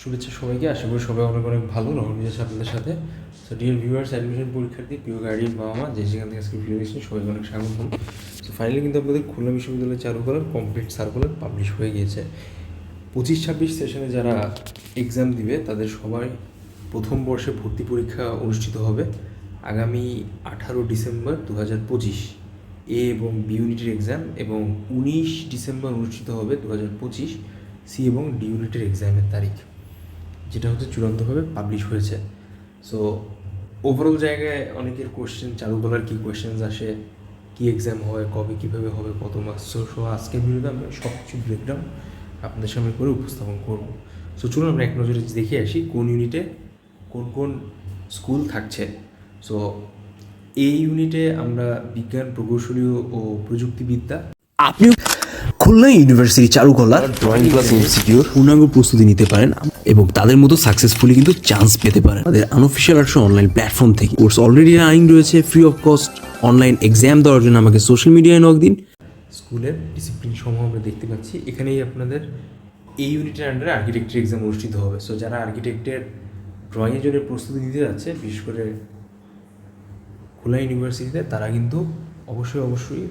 শুভেচ্ছা সবাইকে। আশা করি সবাই অনেক অনেক ভালো আছে আপনাদের সাথে। সো ডিয়ার ভিউয়ার্স অ্যাডমিশন পরীক্ষার্থী প্রিয় গার্ডিয়ান বাবা মা যে যেখান থেকে আজকে ভিডিও দেখছেন, সবাইকে অনেক স্বাগতম। সো ফাইনালি কিন্তু আপনাদের খুলনা চালু চারুকলার কমপ্লিট সার্কুলার পাবলিশ হয়ে গিয়েছে। পঁচিশ ছাব্বিশ সেশনে যারা এক্সাম দিবে, তাদের সবাই প্রথম বর্ষে ভর্তি পরীক্ষা অনুষ্ঠিত হবে আগামী আঠারো ডিসেম্বর দু হাজার পঁচিশ। এ এবং বি ইউনিটের এক্সাম এবং উনিশ ডিসেম্বর অনুষ্ঠিত হবে দু হাজার পঁচিশ। সি এবং ডি ইউনিটের এক্সামের তারিখ। যেটা হচ্ছে চূড়ান্তভাবে পাবলিশ হয়েছে। সো ওভারঅল জায়গায় অনেকের কোয়েশ্চেন চালু করার কী কোয়েশ্চেন্স আসে, কী এক্সাম হয়, কবে কীভাবে হবে, কত মার্কস সো আজকের ভিডিওতে আমরা সব কিছু ব্রেকডাউন আপনাদের সামনে করে উপস্থাপন করব। সো চলুন আমরা এক নজরে দেখে আসি কোন ইউনিটে কোন কোন স্কুল থাকছে। সো এই ইউনিটে আমরা বিজ্ঞান প্রকৌশলী ও প্রযুক্তিবিদ্যা আপনি খুলনা ইউনিভার্সিটি চারুকলা ড্রয়িং ক্লাস ইনস্টিটিউট পূর্ণাঙ্গ প্রস্তুতি নিতে পারেন এবং তাদের মতো সাকসেসফুলি কিন্তু চান্স পেতে পারেন। তাদের আনঅফিসিয়াল আর্টস অনলাইন প্ল্যাটফর্ম থেকে। কোর্স অলরেডি রানিং রয়েছে free of cost online exam দেওয়ার জন্য আমাকে সোশ্যাল মিডিয়ায় নক দিন। স্কুলের ডিসিপ্লিন সমূহ আমরা দেখতে পাচ্ছি। এখানেই আপনাদের এই ইউনিটের আন্ডারে আর্কিটেক্টের এক্সাম অনুষ্ঠিত হবে। সো যারা আর্কিটেক্টের ড্রয়িংয়ের জন্য প্রস্তুতি নিতে যাচ্ছে বিশেষ করে খোলা ইউনিভার্সিটিতে তারা কিন্তু অবশ্যই অবশ্যই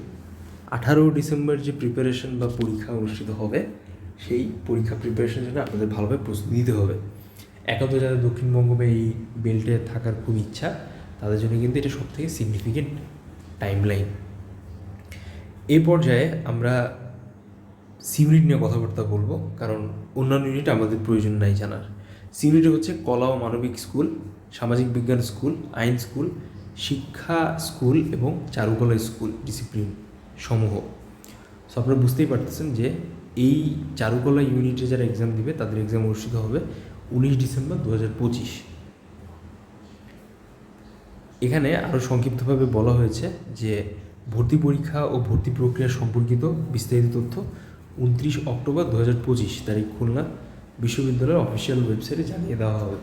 আঠারো ডিসেম্বর যে প্রিপারেশন বা পরীক্ষা অনুষ্ঠিত হবে, সেই পরীক্ষা প্রিপারেশনের জন্য আপনাদের ভালোভাবে প্রস্তুতি নিতে হবে। একান্ত যাদের দক্ষিণবঙ্গ বা এই বেল্টে থাকার খুব ইচ্ছা, তাদের জন্য কিন্তু এটা সবথেকে সিগনিফিকেন্ট টাইম লাইন এই পর্যায়ে আমরা সি ইউনিট নিয়ে কথাবার্তা বলব, কারণ অন্যান্য ইউনিট আমাদের প্রয়োজন নাই জানার। সি ইউনিটে হচ্ছে কলা ও মানবিক স্কুল সামাজিক বিজ্ঞান স্কুল আইন স্কুল শিক্ষা স্কুল এবং চারুকলা স্কুল ডিসিপ্লিন সমূহ। সো আপনারা বুঝতেই পারতেছেন যে এই চারুকলা ইউনিটে যারা এক্সাম দিবে, তাদের এক্সাম অনুষ্ঠিত হবে উনিশ ডিসেম্বর দু হাজার পঁচিশ। এখানে আরও সংক্ষিপ্তভাবে বলা হয়েছে যে ভর্তি পরীক্ষা ও ভর্তি প্রক্রিয়া সম্পর্কিত বিস্তারিত তথ্য উনত্রিশ অক্টোবর দু হাজার পঁচিশ, তারিখ খুলনা বিশ্ববিদ্যালয়ের অফিসিয়াল ওয়েবসাইটে জানিয়ে দেওয়া হবে।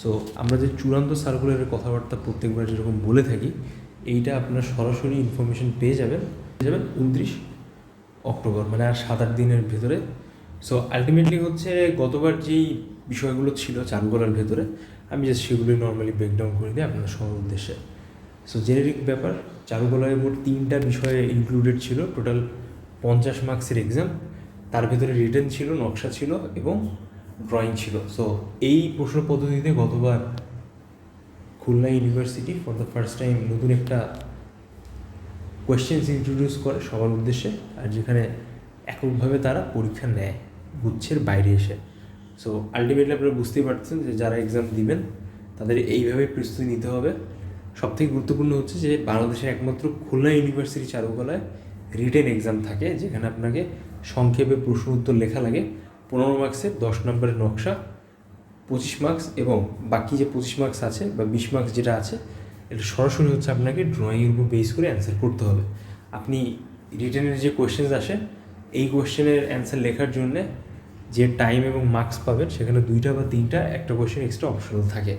সো আমরা যে চূড়ান্ত সার্কুলারের কথাবার্তা প্রত্যেকবার যেরকম বলে থাকি, এইটা আপনার সরাসরি ইনফরমেশন পেয়ে যাবেন। যাবেন উনত্রিশ অক্টোবর মানে আর সাত আট দিনের ভেতরে। সো আলটিমেটলি হচ্ছে গতবার যেই বিষয়গুলো ছিল চারুকলার ভেতরে, আমি জাস্ট সেগুলি নর্মালি ব্রেকডাউন করে দিই আপনার সবার উদ্দেশ্যে। সো জেনেরিক ব্যাপার, চারুকলায় মোট তিনটা বিষয়ে ইনক্লুডেড ছিল। টোটাল পঞ্চাশ মার্কসের এক্সাম তার ভেতরে রিটার্ন ছিল, নকশা ছিল এবং ড্রয়িং ছিল। সো এই প্রশ্ন পদ্ধতিতে গতবার Khulna university for the first time নতুন একটা কোয়েশ্চেন্স ইন্ট্রোডিউস করে সবার উদ্দেশ্যে আর যেখানে এককভাবে তারা পরীক্ষা নেয়, গুচ্ছের বাইরে এসে। সো আলটিমেটলি আপনারা বুঝতেই পারছেন যে যারা এক্সাম দিবেন, তাদের এইভাবে প্রস্তুতি নিতে হবে। সবথেকে গুরুত্বপূর্ণ হচ্ছে যে বাংলাদেশের একমাত্র খুলনা ইউনিভার্সিটি চারুকলায় রিটেন এক্সাম থাকে, যেখানে আপনাকে সংক্ষেপে প্রশ্ন উত্তর লেখা লাগে, পনেরো মার্কসের দশ নম্বরের নকশা, পঁচিশ মার্কস এবং বাকি যে পঁচিশ মার্কস আছে বা বিশ মার্কস যেটা আছে এটা সরাসরি হচ্ছে আপনাকে ড্রয়িংয়ের উপর বেস করে অ্যান্সার করতে হবে। আপনি রিটার্নের যে কোয়েশ্চেন্স আসে, এই কোয়েশ্চেনের অ্যান্সার লেখার জন্যে যে টাইম এবং মার্কস পাবেন, সেখানে দুইটা বা তিনটা একটা কোয়েশ্চেন এক্সট্রা অপশনাল থাকে।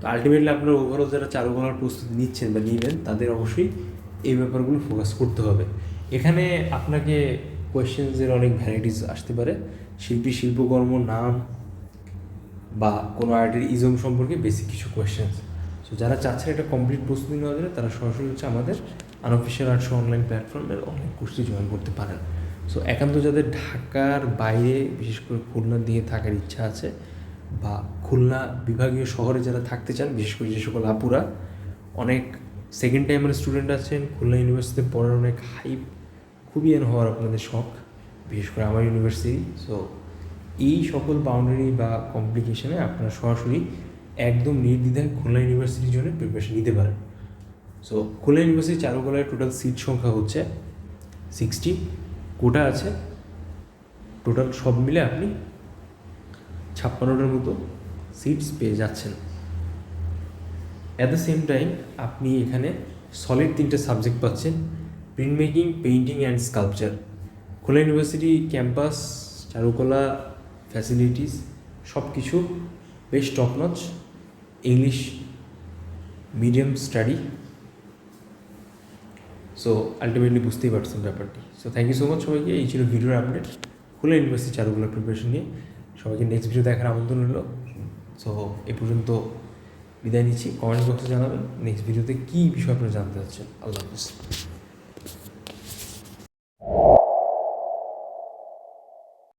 তো আলটিমেটলি আপনারা ওভারঅল যারা চারুকলার প্রস্তুতি নিচ্ছেন বা নেবেন, তাদের অবশ্যই এই ব্যাপারগুলো ফোকাস করতে হবে। এখানে আপনাকে কোয়েশ্চেন্সের অনেক ভ্যারাইটিস আসতে পারে। শিল্পী, শিল্পকর্ম, নাম বা কোনো আর্টের ইজম সম্পর্কে বেসিক কিছু কোয়েশ্চেন্স সো যারা চাচ্ছেন একটা কমপ্লিট প্রস্তুতি নেওয়ার জন্য, তারা সরাসরি হচ্ছে আমাদের আনঅফিসিয়াল আর্টস অনলাইন প্ল্যাটফর্মের অনলাইন কোর্সটি জয়েন করতে পারেন। সো একান্ত যাদের ঢাকার বাইরে, বিশেষ করে খুলনার দিকে থাকার ইচ্ছা আছে, বা খুলনা বিভাগীয় শহরে যারা থাকতে চান, বিশেষ করে যে সকল আপুরা, অনেক সেকেন্ড টাইমের স্টুডেন্ট আছেন, খুলনা ইউনিভার্সিটিতে পড়ার অনেক হাইপ খুবই এন হওয়ার আপনাদের শখ, বিশেষ করে আমার ইউনিভার্সিটি সো এই সকল বাউন্ডারি বা কমপ্লিকেশনে আপনারা সরাসরি একদম নির্দ্বিধায় খুলনা ইউনিভার্সিটির জন্য প্রিপারেশন নিতে পারেন সো খুলনা ইউনিভার্সিটি চারুকলায় টোটাল সিট সংখ্যা হচ্ছে সিক্সটি কোটা আছে টোটাল সব মিলে আপনি ছাপ্পান্নটার মতো সিটস পেয়ে যাচ্ছেন। অ্যাট দ্য সেম টাইম আপনি এখানে সলিড তিনটে সাবজেক্ট পাচ্ছেন print making painting and sculpture Khulna university campus চারুকলা ফ্যাসিলিটিস সব কিছু বেশ top English medium study so ultimately বুঝতেই পারছেন ব্যাপারটি। So thank you so much সবাইকে। এই ছিল ভিডিওর আপডেট খুলে ইউনিভার্সিটি চারুকলা প্রিপারেশন নিয়ে। সবাইকে নেক্সট ভিডিও দেখার আমন্ত্রণ হলো সো এ পর্যন্ত বিদায় নিচ্ছি। কমেন্ট বক্সে জানাবেন। নেক্সট ভিডিওতে কী বিষয় আপনারা জানতে চাচ্ছেন? আল্লাহ হাফিজ।